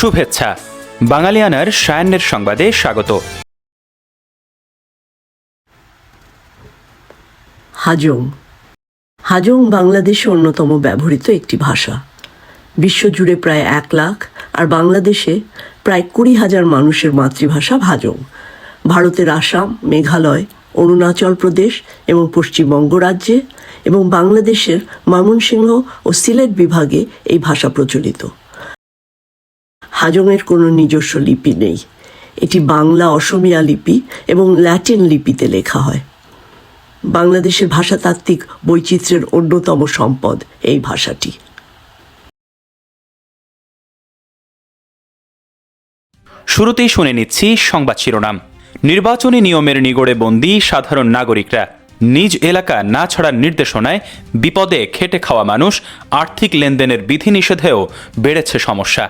শুভেচ্ছা। বাঙালিয়ানার সায়ান্নের সংবাদে স্বাগত। হাজং। হাজং বাংলাদেশে অন্যতম ব্যবহৃত একটি ভাষা। বিশ্বজুড়ে প্রায় এক লাখ আর বাংলাদেশে প্রায় কুড়ি হাজার মানুষের মাতৃভাষা হাজং। ভারতের আসাম, মেঘালয়, অরুণাচল প্রদেশ এবং পশ্চিমবঙ্গ রাজ্যে এবং বাংলাদেশের ময়মনসিংহ ও সিলেট বিভাগে এই ভাষা প্রচলিত। হাজংয়ের কোনো নিজস্ব লিপি নেই। এটি বাংলা অসমিয়া লিপি এবং ল্যাটিন লিপিতে লেখা হয়। বাংলাদেশের ভাষাতাত্ত্বিক বৈচিত্র্যের অন্যতম সম্পদ এই ভাষাটি। শুরুতেই শুনে নিচ্ছি সংবাদ শিরোনাম। নির্বাচনী নিয়মের নিগড়ে বন্দী সাধারণ নাগরিকরা। নিজ এলাকা না ছাড়ার নির্দেশনায় বিপদে খেটে খাওয়া মানুষ আর্থিক লেনদেনের বিধিনিষেধেও বেড়েছে সমস্যা।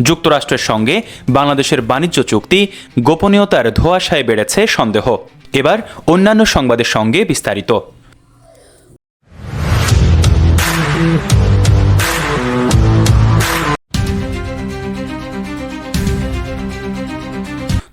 যুক্তরাষ্ট্রের সঙ্গে বাংলাদেশের বাণিজ্য চুক্তি গোপনীয়তার ধোঁয়াশায় বেড়েছে সন্দেহ। এবার অন্যান্য সংবাদের সঙ্গে বিস্তারিত।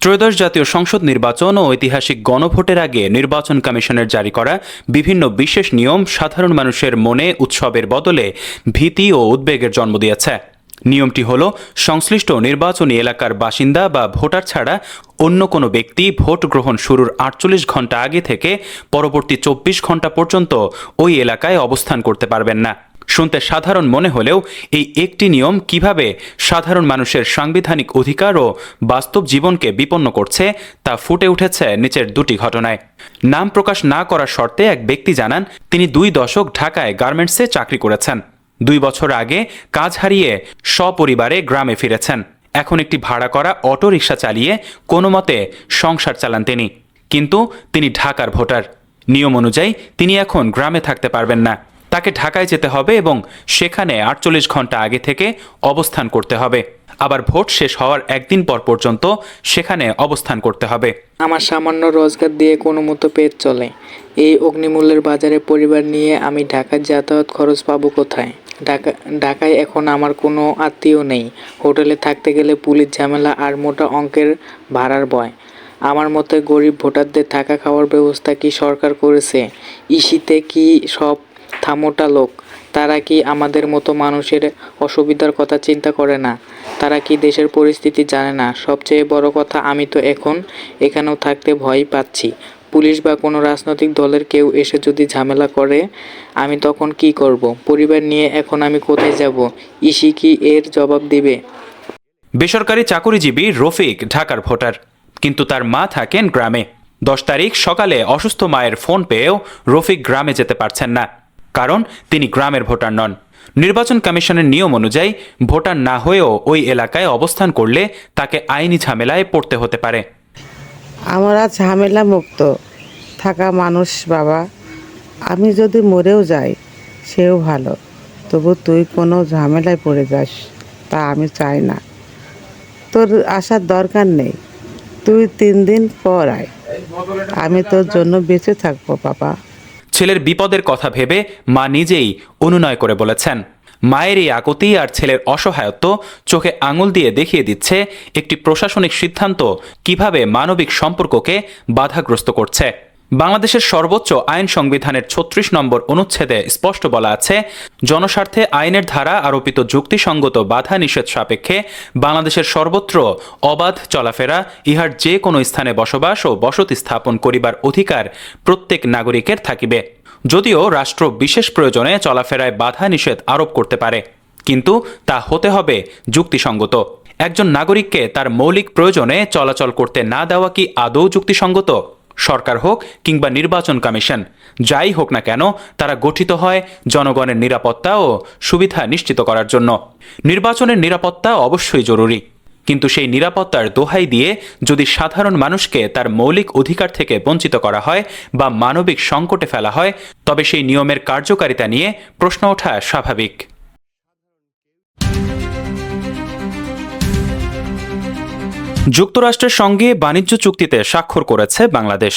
ত্রয়োদশ জাতীয় সংসদ নির্বাচন ও ঐতিহাসিক গণভোটের আগে নির্বাচন কমিশনের জারি করা বিভিন্ন বিশেষ নিয়ম সাধারণ মানুষের মনে উৎসবের বদলে ভীতি ও উদ্বেগের জন্ম দিয়েছে। নিয়মটি হল, সংশ্লিষ্ট নির্বাচনী এলাকার বাসিন্দা বা ভোটার ছাড়া অন্য কোনো ব্যক্তি ভোট গ্রহণ শুরুর আটচল্লিশ ঘণ্টা আগে থেকে পরবর্তী চব্বিশ ঘণ্টা পর্যন্ত ওই এলাকায় অবস্থান করতে পারবেন না। শুনতে সাধারণ মনে হলেও এই একটি নিয়ম কীভাবে সাধারণ মানুষের সাংবিধানিক অধিকার ও বাস্তব জীবনকে বিপন্ন করছে তা ফুটে উঠেছে নিচের দুটি ঘটনায়। নাম প্রকাশ না করার শর্তে এক ব্যক্তি জানান, তিনি দুই দশক ঢাকায় গার্মেন্টসে চাকরি করেছেন। দুই বছর আগে কাজ হারিয়ে সপরিবারে গ্রামে ফিরেছেন। এখন একটি ভাড়া করা অটো রিক্সা চালিয়ে কোনো মতে সংসার চালান তিনি। কিন্তু তিনি ঢাকার ভোটার। নিয়ম অনুযায়ী তিনি এখন গ্রামে থাকতে পারবেন না। তাকে ঢাকায় যেতে হবে এবং সেখানে আটচল্লিশ ঘণ্টা আগে থেকে অবস্থান করতে হবে। আবার ভোট শেষ হওয়ার একদিন পর পর্যন্ত সেখানে অবস্থান করতে হবে। আমার সামান্য রোজগার দিয়ে কোনো মতো পেট চলে। এই অগ্নিমূল্যের বাজারে পরিবার নিয়ে আমি ঢাকার যাতায়াত খরচ পাবো কোথায়? ঢাকা ঢাকায় এখন আমার কোনো আত্মীয় নেই। হোটেলে থাকতে গেলে পুলিশ ঝামেলা আর মোটা অঙ্কের ভাড়ার ভয়। আমার মতে গরিব ভোটারদের থাকা খাওয়ার ব্যবস্থা কি সরকার করেছে? ইসিতে কি সব থামোটা লোক? তারা কি আমাদের মতো মানুষের অসুবিধার কথা চিন্তা করে না? তারা কি দেশের পরিস্থিতি জানে না? সবচেয়ে বড় কথা আমি তো এখন এখানেও থাকতে ভয় পাচ্ছি। পুলিশ বা কোনো রাজনৈতিক দলের কেউ এসে যদি ঝামেলা করে, আমি তখন কি করব? পরিবার নিয়ে এখন আমি কোথায় যাব? ইসি কি এর জবাব দিবে? বেসরকারি চাকরিজীবী রফিক, ঢাকার ভোটার। কিন্তু তার মা থাকেন গ্রামে। দশ তারিখ সকালে অসুস্থ মায়ের ফোন পেয়েও রফিক গ্রামে যেতে পারছেন না। কারণ তিনি গ্রামের ভোটার নন। নির্বাচন কমিশনের নিয়ম অনুযায়ী ভোটার না হয়েও ওই এলাকায় অবস্থান করলে তাকে আইনি ঝামেলায় পড়তে হতে পারে। আমরা ঝামেলা মুক্ত। থাকা মানুষ বাবা, আমি যদি মরেও যাই, সেও ভালো। তবু তুই কোনো ঝামেলায় পড়ে যাস, তা আমি চাই না। তোর আসার দরকার নেই। তুই তিন দিন পর আয়। আমি তোর জন্য বেঁচে থাকব বাবা। ছেলের বিপদের কথা ভেবে মা নিজেই অনুনয় করে বলেছেন। মায়ের এই আকুতি আর ছেলের অসহায়ত্ব চোখে আঙুল দিয়ে দেখিয়ে দিচ্ছে একটি প্রশাসনিক সিদ্ধান্ত কীভাবে মানবিক সম্পর্ককে বাধাগ্রস্ত করছে। বাংলাদেশের সর্বোচ্চ আইন সংবিধানের ছত্রিশ নম্বর অনুচ্ছেদে স্পষ্ট বলা আছে, জনস্বার্থে আইনের ধারা আরোপিত যুক্তিসঙ্গত বাধা নিষেধ সাপেক্ষে বাংলাদেশের সর্বত্র অবাধ চলাফেরা, ইহার যে কোনো স্থানে বসবাস ও বসতি স্থাপন করিবার অধিকার প্রত্যেক নাগরিকের থাকিবে। যদিও রাষ্ট্র বিশেষ প্রয়োজনে চলাফেরায় বাধা নিষেধ আরোপ করতে পারে, কিন্তু তা হতে হবে যুক্তিসঙ্গত। একজন নাগরিককে তার মৌলিক প্রয়োজনে চলাচল করতে না দেওয়া কি আদৌ যুক্তিসঙ্গত? সরকার হোক কিংবা নির্বাচন কমিশন, যাই হোক না কেন, তারা গঠিত হয় জনগণের নিরাপত্তা ও সুবিধা নিশ্চিত করার জন্য। নির্বাচনের নিরাপত্তা অবশ্যই জরুরি। কিন্তু সেই নিরাপত্তার দোহাই দিয়ে যদি সাধারণ মানুষকে তার মৌলিক অধিকার থেকে বঞ্চিত করা হয় বা মানবিক সংকটে ফেলা হয়, তবে সেই নিয়মের কার্যকারিতা নিয়ে প্রশ্ন ওঠা স্বাভাবিক। যুক্তরাষ্ট্রের সঙ্গে বাণিজ্য চুক্তিতে স্বাক্ষর করেছে বাংলাদেশ।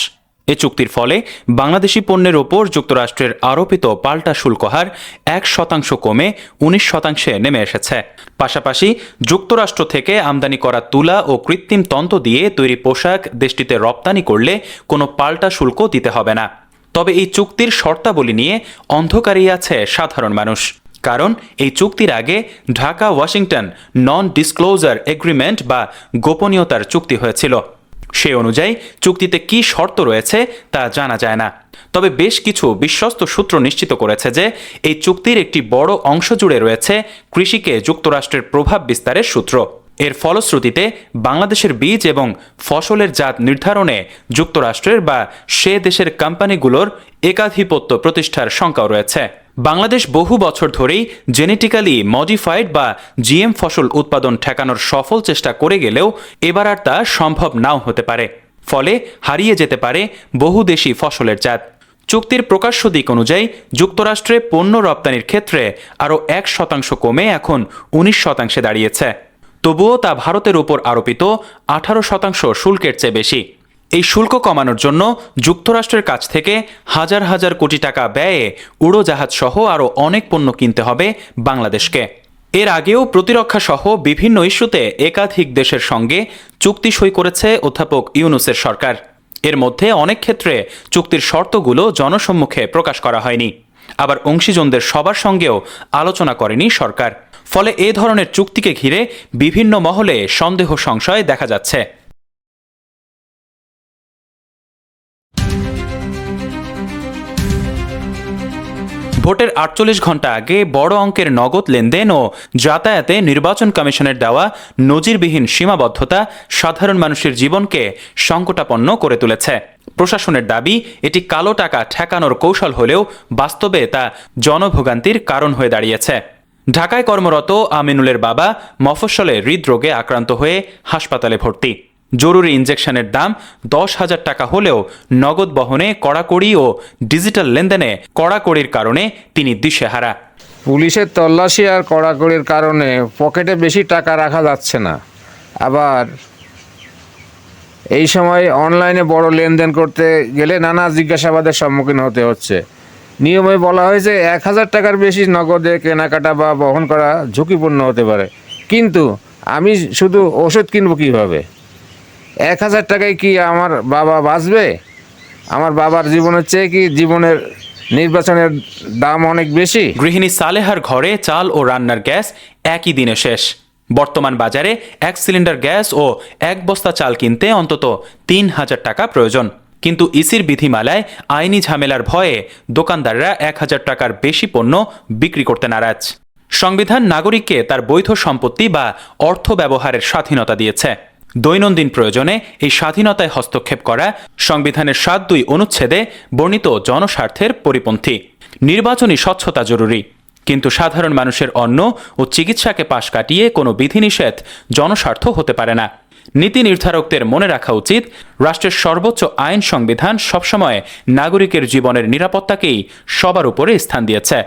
এ চুক্তির ফলে বাংলাদেশি পণ্যের ওপর যুক্তরাষ্ট্রের আরোপিত পাল্টা শুল্ক হার এক শতাংশ কমে উনিশ শতাংশে নেমে এসেছে। পাশাপাশি যুক্তরাষ্ট্র থেকে আমদানি করা তুলা ও কৃত্রিম তন্তু দিয়ে তৈরি পোশাক দেশটিতে রপ্তানি করলে কোনো পাল্টা শুল্ক দিতে হবে না। তবে এই চুক্তির শর্তাবলী নিয়ে অন্ধকারেই আছে সাধারণ মানুষ। কারণ এই চুক্তির আগে Dhaka Washington non disclosure agreement বা গোপনীয়তার চুক্তি হয়েছিল। সে অনুযায়ী চুক্তিতে কি শর্ত রয়েছে তা জানা যায় না। তবে বেশ কিছু বিশ্বস্ত সূত্র নিশ্চিত করেছে যে এই চুক্তির একটি বড় অংশ জুড়ে রয়েছে কৃষিকে যুক্তরাষ্ট্রের প্রভাব বিস্তারের সূত্র। এর ফলশ্রুতিতে বাংলাদেশের বীজ এবং ফসলের জাত নির্ধারণে যুক্তরাষ্ট্রের বা সে দেশের কোম্পানিগুলোর একাধিপত্য প্রতিষ্ঠার শঙ্কাও রয়েছে। বাংলাদেশ বহু বছর ধরেই জেনেটিক্যালি মডিফাইড বা জিএম ফসল উৎপাদন ঠেকানোর সফল চেষ্টা করে গেলেও এবার আর তা সম্ভব নাও হতে পারে। ফলে হারিয়ে যেতে পারে বহুদেশি ফসলের জাত। চুক্তির প্রকাশ্য দিক অনুযায়ী যুক্তরাষ্ট্রে পণ্য রপ্তানির ক্ষেত্রে আরও এক শতাংশ কমে এখন উনিশ শতাংশে দাঁড়িয়েছে। তবুও তা ভারতের উপর আরোপিত আঠারো শতাংশ শুল্কের চেয়ে বেশি। এই শুল্ক কমানোর জন্য যুক্তরাষ্ট্রের কাছ থেকে হাজার হাজার কোটি টাকা ব্যয়ে উড়োজাহাজ সহ আরও অনেক পণ্য কিনতে হবে বাংলাদেশকে। এর আগেও প্রতিরক্ষা সহ বিভিন্ন ইস্যুতে একাধিক দেশের সঙ্গে চুক্তি সই করেছে অধ্যাপক ইউনুসের সরকার। এর মধ্যে অনেক ক্ষেত্রে চুক্তির শর্তগুলো জনসম্মুখে প্রকাশ করা হয়নি। আবার অংশীজনদের সবার সঙ্গেও আলোচনা করেনি সরকার। ফলে এ ধরনের চুক্তিকে ঘিরে বিভিন্ন মহলে সন্দেহ, সংশয় দেখা যাচ্ছে। ভোটের আটচল্লিশ ঘণ্টা আগে বড় অঙ্কের নগদ লেনদেন ও যাতায়াতে নির্বাচন কমিশনের দেওয়া নজিরবিহীন সীমাবদ্ধতা সাধারণ মানুষের জীবনকে সংকটাপন্ন করে তুলেছে। প্রশাসনের দাবি, এটি কালো টাকা ঠেকানোর কৌশল হলেও বাস্তবে তা জনভোগান্তির কারণ হয়ে দাঁড়িয়েছে। ঢাকায় কর্মরত আমিনুলের বাবা মফস্বলে হৃদরোগে আক্রান্ত হয়ে হাসপাতালে ভর্তি। জরুরি ইনজেকশনের দাম দশ হাজার টাকা হলেও নগদ বহনে কড়াকড়ি ও ডিজিটাল লেনদেনে কড়াকড়ির কারণে তিনি দিশেহারা। পুলিশের তল্লাশি আর কড়াকড়ির কারণে পকেটে বেশি টাকা রাখা যাচ্ছে না। আবার এই সময় অনলাইনে বড় লেনদেন করতে গেলে নানা জিজ্ঞাসাবাদের সম্মুখীন হতে হচ্ছে। নিয়মে বলা হয়েছে এক হাজার টাকার বেশি নগদে কেনাকাটা বা বহন করা ঝুঁকিপূর্ণ হতে পারে। কিন্তু আমি শুধু ওষুধ কিনবো কীভাবে? এক হাজার টাকায় কি আমার বাবা বাঁচবে? আমার বাবার জীবনের চেয়ে কি জীবনের নির্বাচনের দাম অনেক বেশি? গৃহিণী সালেহার ঘরে চাল ও রান্নার গ্যাস একই দিনে শেষ। বর্তমান বাজারে এক সিলিন্ডার গ্যাস ও এক বস্তা চাল কিনতে অন্তত তিন হাজার টাকা প্রয়োজন। কিন্তু ইসির বিধিমালায় আইনি ঝামেলার ভয়ে দোকানদাররা এক হাজার টাকার বেশি পণ্য বিক্রি করতে নারাজ। সংবিধান নাগরিককে তার বৈধ সম্পত্তি বা অর্থ ব্যবহারের স্বাধীনতা দিয়েছে। দৈনন্দিন প্রয়োজনে এই স্বাধীনতায় হস্তক্ষেপ করা সংবিধানের সাত দুই অনুচ্ছেদে বর্ণিত জনস্বার্থের পরিপন্থী। নির্বাচনী স্বচ্ছতা জরুরি। কিন্তু সাধারণ মানুষের অন্ন ও চিকিৎসাকে পাশ কাটিয়ে কোনো বিধিনিষেধ জনস্বার্থ হতে পারে না। নীতি নির্ধারকদের মনে রাখা উচিত, রাষ্ট্রের সর্বোচ্চ আইন সংবিধান সবসময় নাগরিকের জীবনের নিরাপত্তাকেই সবার উপরে স্থান দিয়েছে।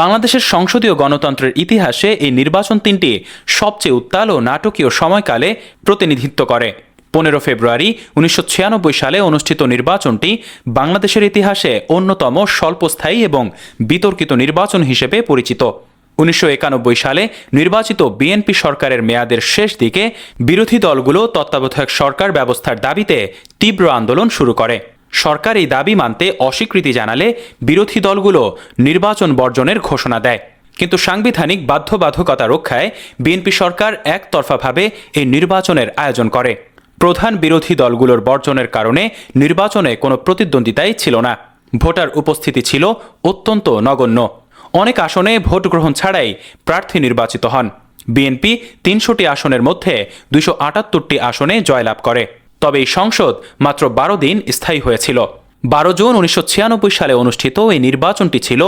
বাংলাদেশের সংসদীয় গণতন্ত্রের ইতিহাসে এই নির্বাচন তিনটি সবচেয়ে উত্তাল ও নাটকীয় সময়কালে প্রতিনিধিত্ব করে। পনেরো ফেব্রুয়ারি উনিশশো ছিয়ানব্বই সালে অনুষ্ঠিত নির্বাচনটি বাংলাদেশের ইতিহাসে অন্যতম স্বল্পস্থায়ী এবং বিতর্কিত নির্বাচন হিসেবে পরিচিত। উনিশশো একানব্বই সালে নির্বাচিত বিএনপি সরকারের মেয়াদের শেষ দিকে বিরোধী দলগুলো তত্ত্বাবধায়ক সরকার ব্যবস্থার দাবিতে তীব্র আন্দোলন শুরু করে। সরকার এই দাবি মানতে অস্বীকৃতি জানালে বিরোধী দলগুলো নির্বাচন বর্জনের ঘোষণা দেয়। কিন্তু সাংবিধানিক বাধ্যবাধকতা রক্ষায় বিএনপি সরকার একতরফাভাবে এই নির্বাচনের আয়োজন করে। প্রধান বিরোধী দলগুলোর বর্জনের কারণে নির্বাচনে কোনো প্রতিদ্বন্দ্বিতাই ছিল না। ভোটার উপস্থিতি ছিল অত্যন্ত নগণ্য। অনেক আসনে ভোট গ্রহণ ছাড়াই প্রার্থী নির্বাচিত হন। বিএনপি তিনশোটি আসনের মধ্যে দুইশো আটাত্তরটি আসনে জয়লাভ করে। তবে এই সংসদ মাত্র বারো দিন স্থায়ী হয়েছিল। বারো জুন উনিশশো ছিয়ানব্বই সালে অনুষ্ঠিত এই নির্বাচনটি ছিল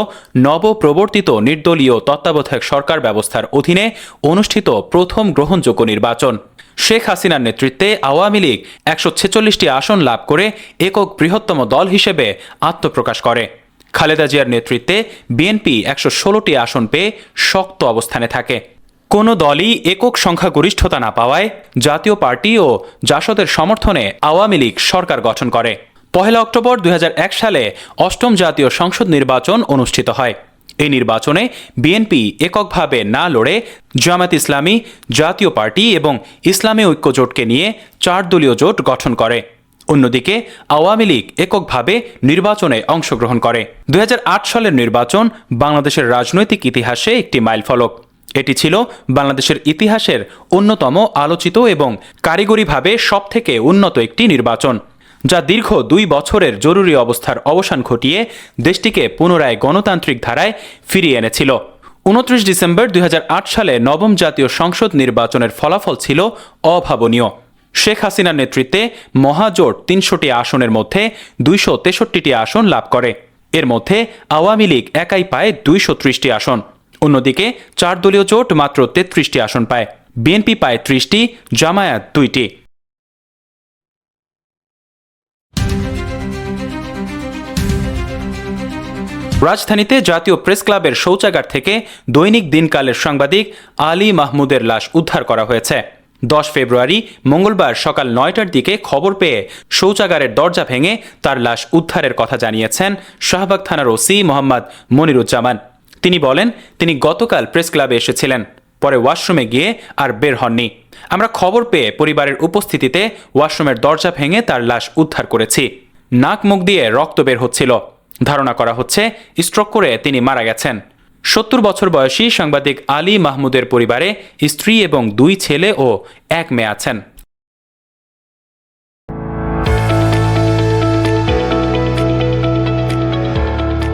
নবপ্রবর্তিত নির্দলীয় তত্ত্বাবধায়ক সরকার ব্যবস্থার অধীনে অনুষ্ঠিত প্রথম গ্রহণযোগ্য নির্বাচন। শেখ হাসিনার নেতৃত্বে আওয়ামী লীগ একশো ছেচল্লিশটি আসন লাভ করে একক বৃহত্তম দল হিসেবে আত্মপ্রকাশ করে। খালেদা জিয়ার নেতৃত্বে বিএনপি একশো ষোলোটি আসন পেয়ে শক্ত অবস্থানে থাকে। কোনো দলই একক সংখ্যাগরিষ্ঠতা না পাওয়ায় জাতীয় পার্টি ও জাসদের সমর্থনে আওয়ামী লীগ সরকার গঠন করে। পহেলা অক্টোবর দুই হাজার এক সালে অষ্টম জাতীয় সংসদ নির্বাচন অনুষ্ঠিত হয়। এই নির্বাচনে বিএনপি এককভাবে না লড়ে জামাত ইসলামী, জাতীয় পার্টি এবং ইসলামী ঐক্য জোটকে নিয়ে চার দলীয় জোট গঠন করে। অন্যদিকে আওয়ামী লীগ এককভাবে নির্বাচনে অংশগ্রহণ করে। দু হাজার আট সালের নির্বাচন বাংলাদেশের রাজনৈতিক ইতিহাসে একটি মাইলফলক। এটি ছিল বাংলাদেশের ইতিহাসের অন্যতম আলোচিত এবং কারিগরিভাবে সবথেকে উন্নত একটি নির্বাচন, যা দীর্ঘ দুই বছরের জরুরি অবস্থার অবসান ঘটিয়ে দেশটিকে পুনরায় গণতান্ত্রিক ধারায় ফিরিয়ে এনেছিল। উনত্রিশ ডিসেম্বর দুই হাজার আট সালে নবম জাতীয় সংসদ নির্বাচনের ফলাফল ছিল অভাবনীয়। শেখ হাসিনার নেতৃত্বে মহাজোট তিনশোটি আসনের মধ্যে দুইশো আসন লাভ করে। এর মধ্যে আওয়ামী লীগ একাই পায় দুইশো ত্রিশটি আসন। অন্যদিকে চার দলীয় জোট মাত্র তেত্রিশটি আসন পায়। বিএনপি পায় ত্রিশটি, জামায়াত দুইটি। রাজধানীতে জাতীয় প্রেস ক্লাবের শৌচাগার থেকে দৈনিক দিনকালের সাংবাদিক আলী মাহমুদের লাশ উদ্ধার করা হয়েছে। দশ ফেব্রুয়ারি, মঙ্গলবার সকাল নয়টার দিকে খবর পেয়ে শৌচাগারের দরজা ভেঙে তার লাশ উদ্ধারের কথা জানিয়েছেন শাহবাগ থানার ওসি মোহাম্মদ মনিরুজ্জামান। তিনি বলেন, তিনি গতকাল প্রেস ক্লাবে এসেছিলেন, পরে ওয়াশরুমে গিয়ে আর বের হননি। আমরা খবর পেয়ে পরিবারের উপস্থিতিতে ওয়াশরুমের দরজা ভেঙে তার লাশ উদ্ধার করেছি। নাক মুখ দিয়ে রক্ত বের হচ্ছিল। ধারণা করা হচ্ছে, স্ট্রোক করে তিনি মারা গেছেন। সত্তর বছর বয়সী সাংবাদিক আলী মাহমুদের পরিবারে স্ত্রী এবং দুই ছেলে ও এক মেয়ে আছেন।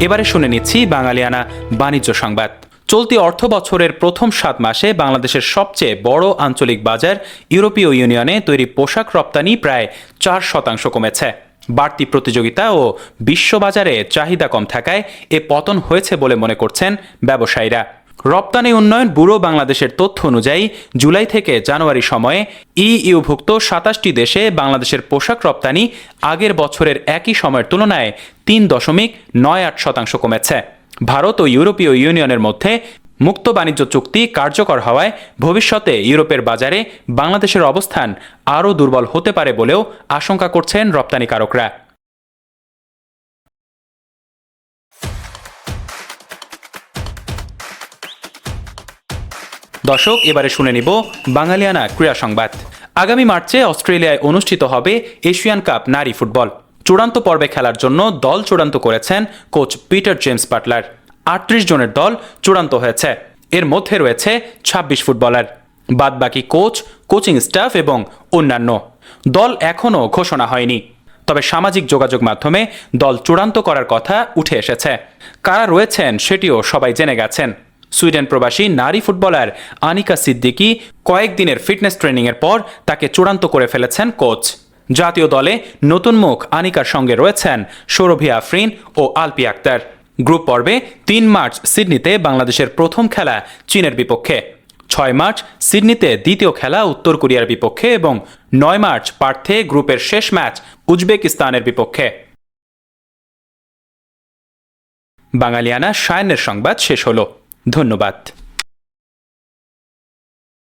এবারে শুনে নিচ্ছি বাঙালিয়ানা বাণিজ্য সংবাদ। চলতি অর্থ বছরের প্রথম সাত মাসে বাংলাদেশের সবচেয়ে বড় আঞ্চলিক বাজার ইউরোপীয় ইউনিয়নে তৈরি পোশাক রপ্তানি প্রায় চার শতাংশ কমেছে। বাড়তি প্রতিযোগিতা ও বিশ্ববাজারে চাহিদা কম থাকায় এ পতন হয়েছে বলে মনে করছেন ব্যবসায়ীরা। রপ্তানি উন্নয়ন ব্যুরো বাংলাদেশের তথ্য অনুযায়ী, জুলাই থেকে জানুয়ারি সময়ে ইইউভুক্ত সাতাশটি দেশে বাংলাদেশের পোশাক রপ্তানি আগের বছরের একই সময়ের তুলনায় তিন দশমিক নয় আট শতাংশ কমেছে। ভারত ও ইউরোপীয় ইউনিয়নের মধ্যে মুক্ত বাণিজ্য চুক্তি কার্যকর হওয়ায় ভবিষ্যতে ইউরোপের বাজারে বাংলাদেশের অবস্থান আরও দুর্বল হতে পারে বলেও আশঙ্কা করছেন রপ্তানিকারকরা। দর্শক, এবারে শুনে নিব বাঙালিয়ানা ক্রীড়া সংবাদ। আগামী মার্চে অস্ট্রেলিয়ায় অনুষ্ঠিত হবে এশিয়ান কাপ নারী ফুটবল। চূড়ান্ত পর্বে খেলার জন্য দল চূড়ান্ত করেছেন কোচ পিটার জেমস বাটলার। আটত্রিশ জনের দল চূড়ান্ত হয়েছে। এর মধ্যে রয়েছে ২৬ ফুটবলার। বাদবাকি কোচ, কোচিং স্টাফ এবং অন্যান্য। দল এখনও ঘোষণা হয়নি। তবে সামাজিক যোগাযোগ মাধ্যমে দল চূড়ান্ত করার কথা উঠে এসেছে। কারা রয়েছেন সেটিও সবাই জেনে গেছেন। সুইডেন প্রবাসী নারী ফুটবলার আনিকা সিদ্দিকি কয়েকদিনের ফিটনেস ট্রেনিংয়ের পর তাকে চূড়ান্ত করে ফেলেছেন কোচ। জাতীয় দলে নতুন মুখ আনিকার সঙ্গে রয়েছেন সৌরভী আফরিন ও আলপি আক্তার। গ্রুপ পর্বে তিন মার্চ সিডনিতে বাংলাদেশের প্রথম খেলা চীনের বিপক্ষে, ছয় মার্চ সিডনিতে দ্বিতীয় খেলা উত্তর কোরিয়ার বিপক্ষে এবং নয় মার্চ পার্থে গ্রুপের শেষ ম্যাচ উজবেকিস্তানের বিপক্ষে। বাঙালিয়ানা সায়নের সংবাদ শেষ হলো। ধন্যবাদ।